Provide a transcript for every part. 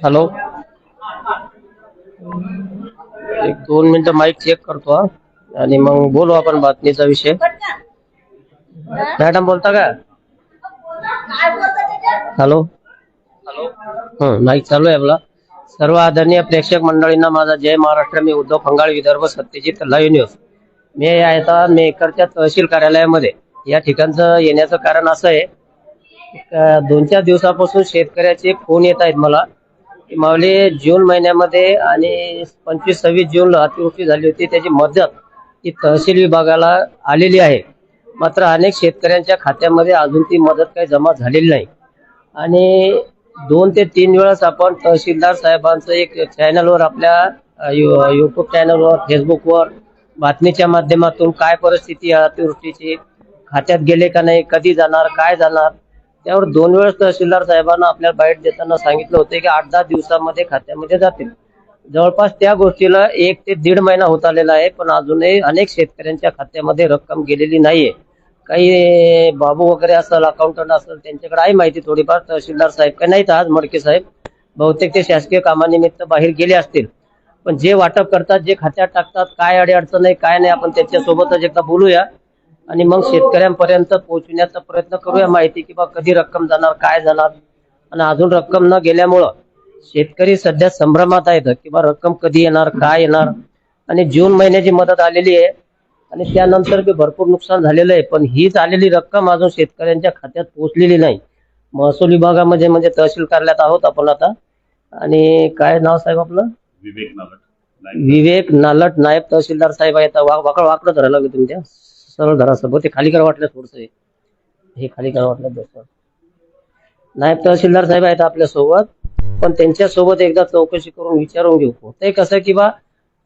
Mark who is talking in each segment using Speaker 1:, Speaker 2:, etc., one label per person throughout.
Speaker 1: Hello. एक दोन minute mic check करतो हा. आणि मग बोलू आपण बातमीचा विषय. मॅडम बोलता का? हॅलो. हॅलो माईक चालू आहे आपला. सर्व आदरणीय प्रेक्षक मंडळींना माझा जय महाराष्ट्र. मी उद्धव फंगाळ विदर्भ सत्यजित लाईव्ह न्यूज. मी आता मेकरच्या तहसील कार्यालयामध्ये. या ठिकाणचं येण्याचं कारण असं आहे दोन चार दिवसापासून शेतकऱ्याचे फोन येत आहेत मला. माऊली मावले जून महिन्यामध्ये आणि पंचवीस सव्वीस जूनला अतिवृष्टी झाली होती. त्याची मदत ही तहसील विभागाला आलेली आहे. मात्र अनेक शेतकऱ्यांच्या खात्यामध्ये अजून ती मदत काही जमा झालेली नाही. आणि दोन ते तीन वेळेस आपण तहसीलदार साहेबांचं एक चॅनलवर आपल्या यु- युट्यूब चॅनलवर फेसबुकवर बातमीच्या माध्यमातून काय परिस्थिती आहे अतिवृष्टीची खात्यात गेले का नाही कधी जाणार काय जाणार त्यावर दोन वेळेस तहसीलदार साहेबांना आपल्याला बाईट देताना सांगितलं होतं की आठ दहा दिवसामध्ये खात्यामध्ये जातील. जवळपास त्या गोष्टीला एक ते दीड महिना होत आलेला आहे पण अजूनही अनेक शेतकऱ्यांच्या खात्यामध्ये रक्कम गेलेली नाहीये. काही बाबू वगैरे असेल अकाउंटंट असेल त्यांच्याकडे आहे माहिती थोडीफार. तहसीलदार साहेब काही नाहीत आज मडके साहेब. बहुतेक ते शासकीय कामानिमित्त बाहेर गेले असतील. पण जे वाटप करतात जे खात्यात टाकतात काय अडचण आहे काय नाही आपण त्याच्यासोबतच एकदा बोलूया. आणि मग शेतकऱ्यांपर्यंत पोहोचण्याचा प्रयत्न करूया. माहिती की बा कधी रक्कम जाणार काय जाणार. आणि अजून रक्कम न गेल्यामुळं शेतकरी सध्या संभ्रमात आहेत की बा रक्कम कधी येणार काय येणार. आणि जून महिन्याची मदत आलेली आहे. आणि त्यानंतर बी भरपूर नुकसान झालेलं आहे. पण हीच आलेली रक्कम अजून शेतकऱ्यांच्या खात्यात पोहोचलेली नाही. महसूल विभागामध्ये म्हणजे तहसील कार्यालयात आहोत आपण आता. आणि काय नाव साहेब आपलं?
Speaker 2: विवेक नालट.
Speaker 1: विवेक नालट नायब तहसीलदार साहेब आहेत. वा- वाकड वाकडं धरायला लागेल तुमच्या. सरळ धरा सोबत ते खाली करा वाटलं थोडस. हे खाली करा वाटलं दोस्त नायब तहसीलदार साहेब आहेत आपल्यासोबत. पण त्यांच्यासोबत एकदा चौकशी करून विचारून घेऊ. ते कसं की बा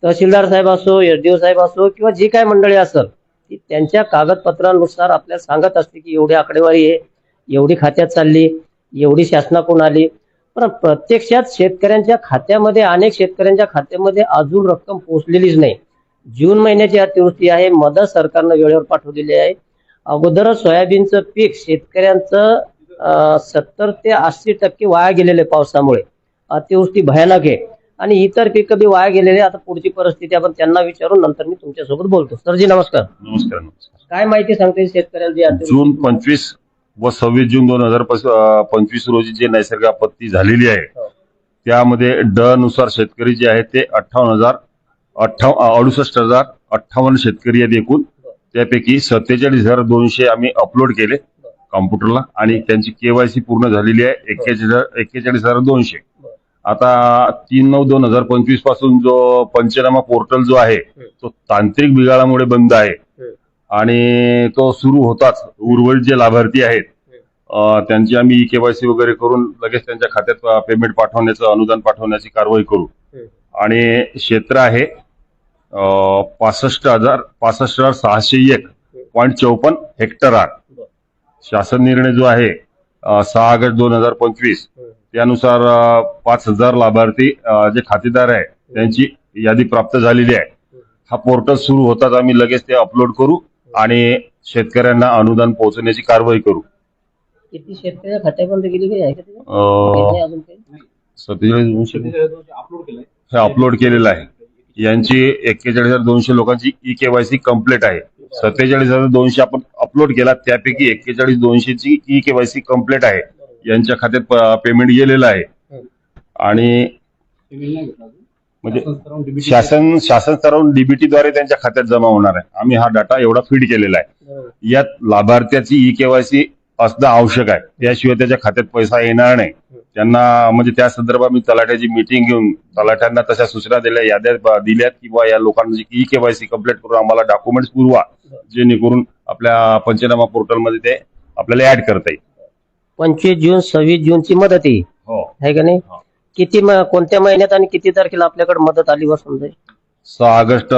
Speaker 1: तहसीलदार साहेब असो एसडीओ साहेब असो किंवा जी काय मंडळी असेल ती त्यांच्या कागदपत्रानुसार आपल्याला सांगत असते की एवढी आकडेवारी आहे एवढी खात्यात चालली एवढी शासनाकडून आली. पण प्रत्यक्षात शेतकऱ्यांच्या खात्यामध्ये अनेक शेतकऱ्यांच्या खात्यामध्ये अजून रक्कम पोहोचलेलीच नाही. जून महिन्याची अतिवृष्टी आहे. मदत सरकारनं वेळेवर पाठवलेली आहे. अगोदरच सोयाबीनचं पीक शेतकऱ्यांचं सत्तर ते अस्सी टक्के वाया गेलेले पावसामुळे. अतिवृष्टी भयानक आहे. आणि इतर पिकं बी वाया गेलेले आता पुढची परिस्थिती आपण त्यांना विचारून नंतर मी तुमच्यासोबत बोलतो. सरजी नमस्कार.
Speaker 2: नमस्कार नमस्कार.
Speaker 1: काय माहिती सांगते शेतकऱ्याला जी अतिवृष्टी-
Speaker 2: जून पंचवीस व सव्वीस जून दोन हजार पंचवीस रोजी जे नैसर्गिक आपत्ती झालेली आहे
Speaker 1: हो.
Speaker 2: त्यामध्ये ड नुसार शेतकरी जे आहेत ते अठ्ठावन्न हजार अठ्ठाव अडुसष्ट हजार अठ्ठावन्न शेतकरी आहेत एकूण. त्यापैकी सत्तेचाळीस हजार दोनशे आम्ही अपलोड केले कॉम्प्युटरला आणि त्यांची केवायसी पूर्ण झालेली आहे. एक्केचाळीस एक्केचाळीस हजार दोनशे. आता तीन नऊ दोन हजार पंचवीसपासून जो पंचनामा पोर्टल जो आहे तो तांत्रिक बिघाडामुळे बंद आहे. आणि तो सुरू होताच. उर्वरित जे लाभार्थी आहेत त्यांची आम्ही केवायसी वगैरे करून लगेच त्यांच्या खात्यात पेमेंट पाठवण्याचं अनुदान पाठवण्याची कारवाई करू. आणि क्षेत्र आहे पासष्ट हजार पासष्ट हजार सहाशे एक पॉईंट चौपन्न हेक्टर आर शासन निर्णय जो आहे सहा ऑगस्ट दोन हजार पंचवीस त्यानुसार पाच हजार लाभार्थी जे खातेदार आहे त्यांची यादी प्राप्त झालेली आहे. हा पोर्टल सुरू होताच आम्ही लगेच ते अपलोड करू आणि शेतकऱ्यांना अनुदान पोहोचवण्याची कारवाई करू.
Speaker 1: किती शेतकऱ्या खात्यापर्यंत गेली आहे का
Speaker 2: सत्तेचाळीस हे अपलोड केलेलं आहे. यांची एक्केचाळीस हजार दोनशे लोकांची ई केवायसी कंप्लीट आहे. सत्तेचाळीस हजार दोनशे आपण अपलोड केला त्यापैकी एक्केचाळीस दोनशेची ई केवायसी कंप्लीट आहे. यांच्या खात्यात पेमेंट गेलेलं आहे. आणि म्हणजे शासन शासन स्तरावरून डीबीटी द्वारे त्यांच्या खात्यात जमा होणार आहे. आम्ही हा डाटा एवढा फीड केलेला आहे. यात लाभार्थ्याची ई केवायसी असणं आवश्यक आहे. त्याशिवाय त्याच्या खात्यात पैसा येणार नाही. त्यांना म्हणजे त्या संदर्भात मी तलाठ्याची मिटिंग घेऊन तलाठ्यांना तशा सूचना दिल्या याद्या दिल्यात किंवा या लोकांची ई केवायसी कंप्लीट करून आम्हाला डॉक्युमेंट्स पुरवा जेणेकरून आपल्या पंचनामा पोर्टलमध्ये ते आपल्याला ऍड करता येईल.
Speaker 1: पंचवीस जून सव्वीस जूनची मदत आहे.
Speaker 2: हो.
Speaker 1: आहे का नाही?
Speaker 2: हा.
Speaker 1: किती म- कोणत्या महिन्यात आणि किती तारखेला आपल्याकडे मदत आली व समजा?
Speaker 2: सहा ऑगस्ट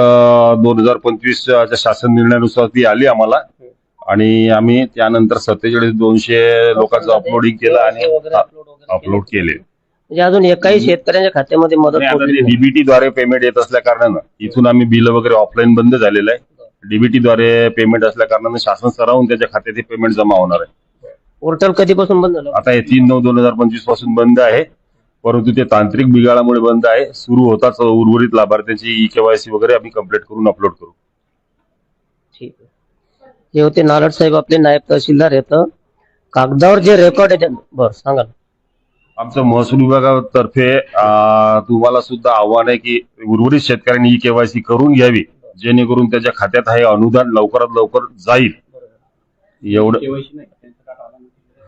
Speaker 2: दोन हजार पंचवीस च्या शासन निर्णयानुसार ती आली आम्हाला. आणि आम्ही त्यानंतर सत्तेचाळीस दोनशे लोकांचं अपलोडिंग केलं आणि अपलोड केले
Speaker 1: म्हणजे अजून एकाही शेतकऱ्यांच्या खात्यामध्ये मदत नाही.
Speaker 2: डीबीटी द्वारे पेमेंट येत असल्या कारणानं इथून आम्ही बिल वगैरे ऑफलाईन बंद झालेलं आहे. डीबीटी द्वारे पेमेंट असल्या कारणानं शासन स्तरावरून त्याच्या खात्यात पेमेंट जमा होणार आहे.
Speaker 1: पोर्टल कधीपासून बंद झालं?
Speaker 2: आता हे तीन नऊ दोन हजार पंचवीसपासून बंद आहे. परंतु ते तांत्रिक बिघाडामुळे बंद आहे. सुरू होताच उर्वरित लाभार्थ्यांची ई केवायसी वगैरे आम्ही कंप्लीट करून अपलोड करू.
Speaker 1: ठीक आहे. हे होते नालट साहेब आपले नायब तहसीलदार येतं कागदावर जे रेकॉर्ड आहे बरं सांगा ना.
Speaker 2: आमचं महसूल विभागातर्फे तुम्हाला सुद्धा आव्हान आहे की उर्वरित शेतकऱ्यांनी ई केवायसी करून घ्यावी जेणेकरून त्याच्या खात्यात हे अनुदान लवकरात लवकर जाईल. एवढं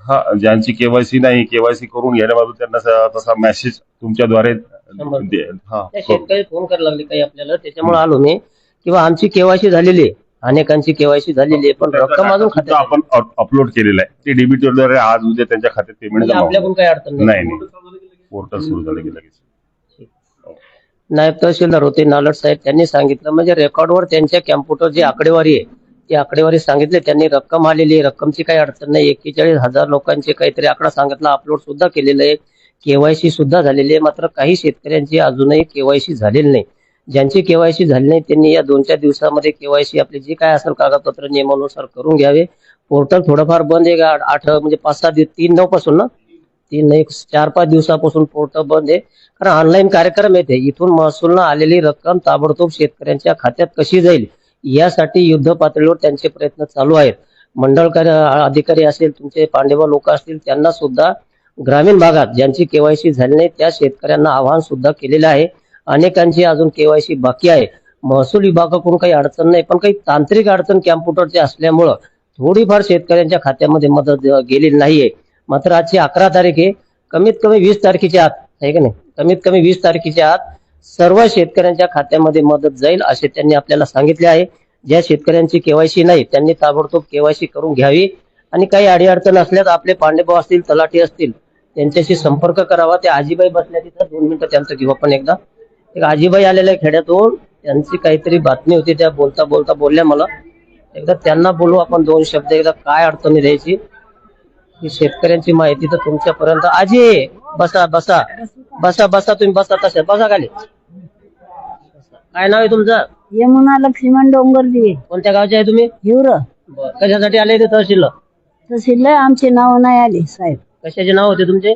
Speaker 2: हा ज्यांची केवायसी नाही केवायसी करून घेण्याबाबत त्यांना स- तसा मेसेज तुमच्याद्वारे दे- हा
Speaker 1: शेतकरी फोन करायला लागले काही आपल्याला त्याच्यामुळे आलो मी. किंवा आमची केवायसी झालेली आहे. अनेकांची केवायसी झालेली आहे पण रक्कम अजून
Speaker 2: सुद्धा
Speaker 1: खात्यात
Speaker 2: आपण अपलोड केलेलं आहे. ते डीबीटीद्वारे आज उद्या त्यांच्या खात्यात पेमेंट
Speaker 1: म्हणजे. आपल्याकडून काही अडचण
Speaker 2: नाही. नाही पोर्टल सुरू झालं की लगेच.
Speaker 1: नायब तहसीलदार होते नालट साहेब त्यांनी सांगितलं म्हणजे रेकॉर्डवर त्यांच्या कॅम्प्युटर जी आकडेवारी आहे ती आकडेवारी सांगितली त्यांनी रक्कम आलेली आहे रक्कमची काही अडचण नाही. एक्केचाळीस हजार लोकांचे काहीतरी आकडा सांगितला अपलोड सुद्धा केलेलं आहे. केवायसी सुद्धा झालेली आहे मात्र काही शेतकऱ्यांची अजूनही केवायसी झालेली नाही. ज्यांची केवायसी झाली नाही त्यांनी या दोन चार दिवसामध्ये केवायसी आपले जे काय असेल कागदपत्र नियमानुसार करून घ्यावे. पोर्टल थोडंफार बंद आहे का आठ म्हणजे पाच सहा दिवस तीन नऊ पासून ना? तीन एक चार पाच दिवसापासून पोर्टल बंद आहे. कारण ऑनलाईन कार्यक्रम येते इथून महसूलनं आलेली रक्कम ताबडतोब शेतकऱ्यांच्या खात्यात कशी जाईल? यासाठी युद्ध पातळीवर त्यांचे प्रयत्न चालू आहेत. मंडळ कार्य अधिकारी असेल तुमचे पांडेवा लोक असतील त्यांना सुद्धा ग्रामीण भागात ज्यांची केवायसी झाली नाही त्या शेतकऱ्यांना आवाहन सुद्धा केलेलं आहे. अनेकांची अजून केवायसी बाकी आहे. महसूल विभागाकडून काही अडचण नाही पण काही तांत्रिक अडचण कॅम्प्युटरची असल्यामुळं थोडीफार शेतकऱ्यांच्या खात्यामध्ये मदत अ, गेलेली नाहीये. मात्र आजची अकरा तारीख आहे. कमीत कमी वीस तारखेच्या आत आहे का नाही? कमीत कमी वीस तारखेच्या आत सर्व शेतकऱ्यांच्या खात्यामध्ये मदत जाईल असे त्यांनी आपल्याला सांगितले आहे. ज्या शेतकऱ्यांची केवायसी नाही त्यांनी ताबडतोब केवायसी करून घ्यावी. आणि काही अडीअडचण असल्यास आपले पांडेभाऊ असतील तलाठी असतील त्यांच्याशी संपर्क करावा. ते आजीबाई बसल्या तिथं दोन मिनिटं त्यांचं घेऊ आपण एकदा. एक आजीबाई आलेल्या खेड्यातून. त्यांची काहीतरी बातमी होती त्या बोलता बोलता बोलल्या मला. एकदा त्यांना बोलू आपण दोन शब्द एकदा काय अडचणी द्यायची ही शेतकऱ्यांची माहिती तर तुमच्यापर्यंत. आजी बसा बसा. बसा बसा तुम्ही बसा तशा बसा खाली. काय नाव आहे तुमचं?
Speaker 3: यमुना लक्ष्मण डोंगरजी.
Speaker 1: कोणत्या गावचे आहे तुम्ही?
Speaker 3: हिवर.
Speaker 1: बरं. कशासाठी आले ते तहसीलला?
Speaker 3: तहसील आमचे नाव नाही आले साहेब.
Speaker 1: कशाचे नाव होते तुमचे.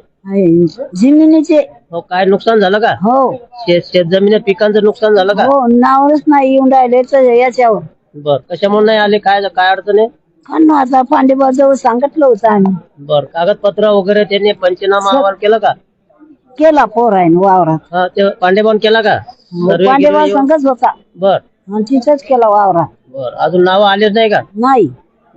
Speaker 3: जमिनीचे.
Speaker 1: हो काय नुकसान झालं का?
Speaker 3: हो.
Speaker 1: शेत शेत जमिनी पिकांचं नुकसान झालं का?
Speaker 3: हो नावच नाही येऊन राहिले तर याच्यावर.
Speaker 1: बर कशामुळे नाही आले? काय काय अडचण आहे?
Speaker 3: कारण आता पांडेबाजवळ सांगितलं होतं आम्ही.
Speaker 1: बर कागदपत्र वगैरे त्यांनी पंचनामा अहवाल केला का?
Speaker 3: केला पोर आहे वावरात.
Speaker 1: हा ते पांडेबान केला का? सर्वे
Speaker 3: पांडेबा संघच होता.
Speaker 1: बर.
Speaker 3: आणि तिथंच केला वावरात.
Speaker 1: बर अजून नाव आलेच नाही का?
Speaker 3: नाही.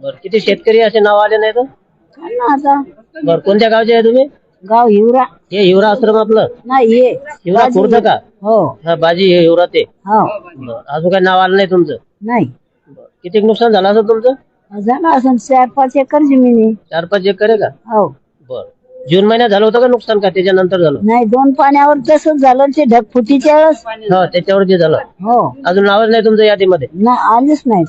Speaker 1: बर किती शेतकरी असे नाव आले नाही तर
Speaker 3: आता.
Speaker 1: बर कोणत्या गावचे आहे तुम्ही?
Speaker 3: गाव हिवरा.
Speaker 1: हे हिवरा आश्रम आपलं?
Speaker 3: नाही ये
Speaker 1: हिवरा खुर्द का?
Speaker 3: हो.
Speaker 1: हा बाजी हे हिवरा ते.
Speaker 3: हो.
Speaker 1: बर अजून काय नाव आलं नाही तुमचं?
Speaker 3: नाही.
Speaker 1: बर किती नुकसान झालं असं तुमचं?
Speaker 3: झालं असं चार पाच एकर जमीन
Speaker 1: चार पाच एकर आहे का?
Speaker 3: हो.
Speaker 1: बर. जून महिन्यात झालं होतं का नुकसान का? त्याच्यानंतर झालं?
Speaker 3: नाही दोन पाण्यावर तसंच झालं ते ढगफुटीच्या वेळेस.
Speaker 1: हा त्याच्यावर जे झालं.
Speaker 3: हो.
Speaker 1: अजून नावच नाही तुमचं यादीमध्ये?
Speaker 3: ना आलेच नाही.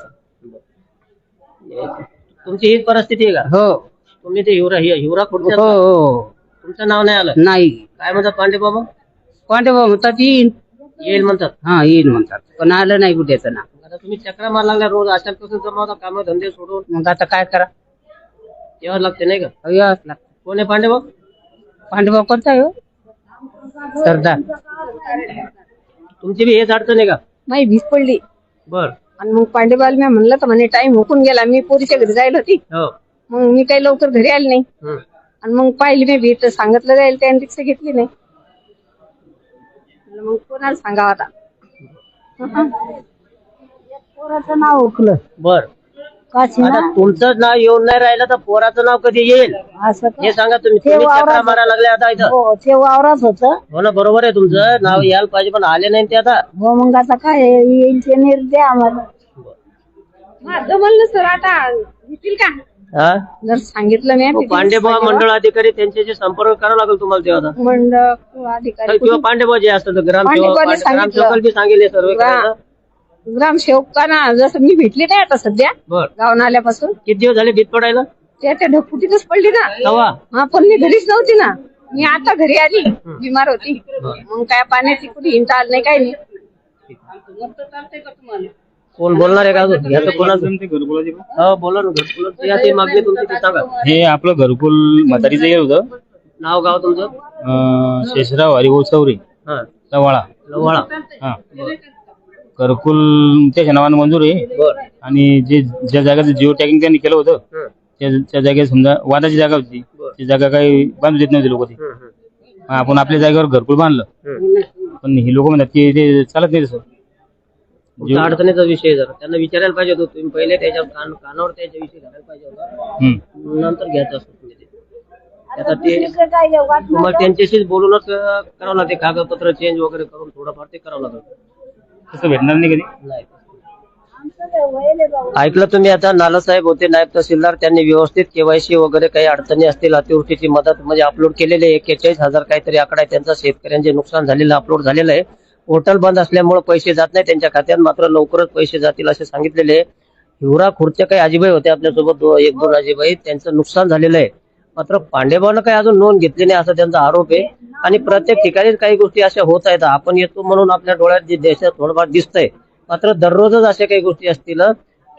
Speaker 1: तुमची हीच परिस्थिती आहे का?
Speaker 4: हो.
Speaker 1: तुम्ही ते हिवरा हि- हिवरा खुर्द
Speaker 4: हो हो.
Speaker 1: तुमचं नाव नाही आलं?
Speaker 4: नाही.
Speaker 1: काय म्हणतात पांडे बाबा?
Speaker 4: पांडेबा म्हणतात येईन.
Speaker 1: येईल म्हणतात?
Speaker 4: हा येईन म्हणतात. पण आलं नाही कुठेचं ना
Speaker 1: आता तुम्ही चक्रा मार लागला रोज अशाच कसं जमावता काम धंदे सोडून.
Speaker 4: मग आता काय करा?
Speaker 1: यावं लागते नाही का?
Speaker 4: यावंच लागतं.
Speaker 1: कोण आहे पांडे बाबा?
Speaker 4: पांडेबा कोणता हो? सरदार.
Speaker 1: तुमची बी हेच अडचण आहे का?
Speaker 5: माझी भीत पडली.
Speaker 1: बर.
Speaker 5: आणि मग पांडेबाल मी म्हणलं तर म्हणे टाइम हुकून गेला मी पोरीच्या घरी जायला होती.
Speaker 1: हो.
Speaker 5: मग मी काही लवकर घरी आली नाही.
Speaker 1: हम्म.
Speaker 5: आणि मग पाहिली मी भीत सांगितलं जाईल त्याने रिक्षा घेतली नाही. म्हणलं मग कोणाला सांगावं आता?
Speaker 3: पोराचं नाव ओळखलं.
Speaker 1: बर. आता तुमचं नाव येऊन नाही राहिलं तर पोराचं नाव कधी येईल?
Speaker 3: असं का?
Speaker 1: हे सांगा तुम्ही.
Speaker 3: ते
Speaker 1: तुम्ही चक्रा
Speaker 3: वावरात-
Speaker 1: मारा लागले आता इथं.
Speaker 3: हो ते वावरात होत.
Speaker 1: हो ना बरोबर आहे तुमचं. नाव यायला पाहिजे पण आले नाही ते आता.
Speaker 3: हो मग आता काय? येईल ते निर्दे आम्हाला.
Speaker 5: माझं म्हणलं सर आता घेतील का?
Speaker 1: हा?
Speaker 5: जर सांगितलं मी
Speaker 1: हो, पांडेबा मंडळ अधिकारी त्यांच्याशी संपर्क करावा लागेल तुम्हाला तेव्हा आता.
Speaker 5: मंडळ किंवा अधिकारी
Speaker 1: किंवा पांडेबा जे असतात ग्रामसेवक
Speaker 5: पांडेबाने
Speaker 1: पांडे-
Speaker 5: सांगितलं.
Speaker 1: ग्रामसेवकाला बी सांगेल सर्व
Speaker 5: ग्रामसेवकांना जसं मी भेटली नाही आता सध्या
Speaker 1: बर.
Speaker 5: गावून आल्यापासून.
Speaker 1: किती दिवस झाले भीत पडायला?
Speaker 5: त्या त्या ढगफुटीतच पडली ना.
Speaker 1: तवा?
Speaker 5: हा पण मी घरीच नव्हती ना. मी आता घरी आली बिमार होती. मग काय पाण्याची कुठे हिंता आली नाही. काय नाही
Speaker 1: कोण बोलणार आहे का अजून? हो बोला ना घरकुलाचं या ते मागणी तुमची ती सांगा.
Speaker 6: हे आपलं घरकुल म्हातारीचं येत होतं.
Speaker 1: नाव गाव तुमचं?
Speaker 6: अं, शेषराव हरिभाऊ चौरे
Speaker 1: हा.
Speaker 6: लवाळा.
Speaker 1: लवाळा.
Speaker 6: हा. घरकुल त्याच्या नावानं मंजूर आहे.
Speaker 1: बर.
Speaker 6: आणि जे ज्या जागेचं जिओ टॅगिंग त्यांनी केलं होतं
Speaker 1: हं,
Speaker 6: त्या त्या जागेत समजा वादाची जागा होती. ती जागा काही बांधू देत नव्हते लोक ते.
Speaker 1: हं, हं,
Speaker 6: आपण आपल्या जागेवर घरकुल बांधलं.
Speaker 1: हं.
Speaker 6: पण हे लोक म्हणतात की ते चालत नाही तसं.
Speaker 1: अडचणीचा विषय जरा. त्यांना विचारायला पाहिजे होतं तुम्ही पहिले त्याच्या कान कानावर त्याच्या विषयी घालायला पाहिजे होता.
Speaker 6: हम्म.
Speaker 1: नंतर घ्यायचं असतं तुम्ही ते. आता ते
Speaker 3: दुसरीकडे काय आहे? वाटणार
Speaker 1: तुम्हाला त्यांच्याशीच बोलूनच अं, करावं लागते. कागदपत्र चेंज वगैरे करून थोडंफार ते करावं लागतं.
Speaker 6: तसं भेटणार नाही कधी?
Speaker 1: नाही.
Speaker 3: आमचं काय वय आहे बाबा.
Speaker 1: ऐकलं तुम्ही आता? नानासाहेब होते नायब तहसीलदार. त्यांनी व्यवस्थित केवायसी वगैरे काही अडचणी असतील अतिवृष्टीची मदत म्हणजे अपलोड केलेले एक्केचाळीस हजार काहीतरी आकडा आहे. त्यांचा शेतकऱ्यांचे नुकसान झालेलं अपलोड झालेलं आहे. होटल बंद असल्यामुळे पैसे जात नाही. त्यांच्या खात्यात मात्र लवकरच पैसे जातील असे सांगितलेले हिवरा खुर्च्या काही आजीबाई होते आपल्यासोबत दो- एक दोन आजीबाई. त्यांचं नुकसान झालेलं आहे. मात्र पांडेबानं काही अजून नोंद घेतली नाही असा त्यांचा आरोप आहे. आणि प्रत्येक ठिकाणी काही गोष्टी अशा होत आहेत. आपण येतो म्हणून आपल्या डोळ्यात जे देशात थोडंफार दिसतंय. मात्र दररोजच अशा काही गोष्टी असतील.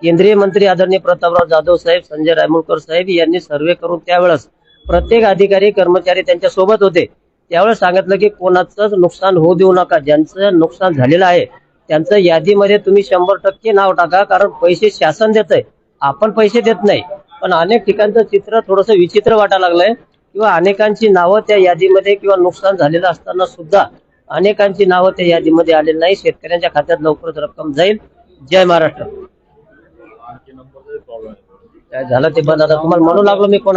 Speaker 1: केंद्रीय मंत्री आदरणीय प्रतापराव जाधव साहेब संजय रायमुळकर साहेब यांनी सर्वे करून त्यावेळेस प्रत्येक अधिकारी कर्मचारी त्यांच्यासोबत होते. त्यावेळेस सांगितलं की कोणाचंच नुकसान होऊ देऊ नका. ज्यांचं नुकसान झालेलं आहे त्यांचं यादीमध्ये तुम्ही शंभर टक्के नाव टाका कारण पैसे शासन देत आहे आपण पैसे देत नाही पण अनेक ठिकाणचं चित्र थोडंसं विचित्र वाटायला लागलंय. किंवा अनेकांची नावं त्या यादीमध्ये किंवा नुकसान झालेलं असताना सुद्धा अनेकांची नावं त्या यादीमध्ये आलेली नाही. शेतकऱ्यांच्या खात्यात लवकरच रक्कम जाईल. जय महाराष्ट्र. काय झालं ते बंद आता? तुम्हाला म्हणू लागलो मी कोण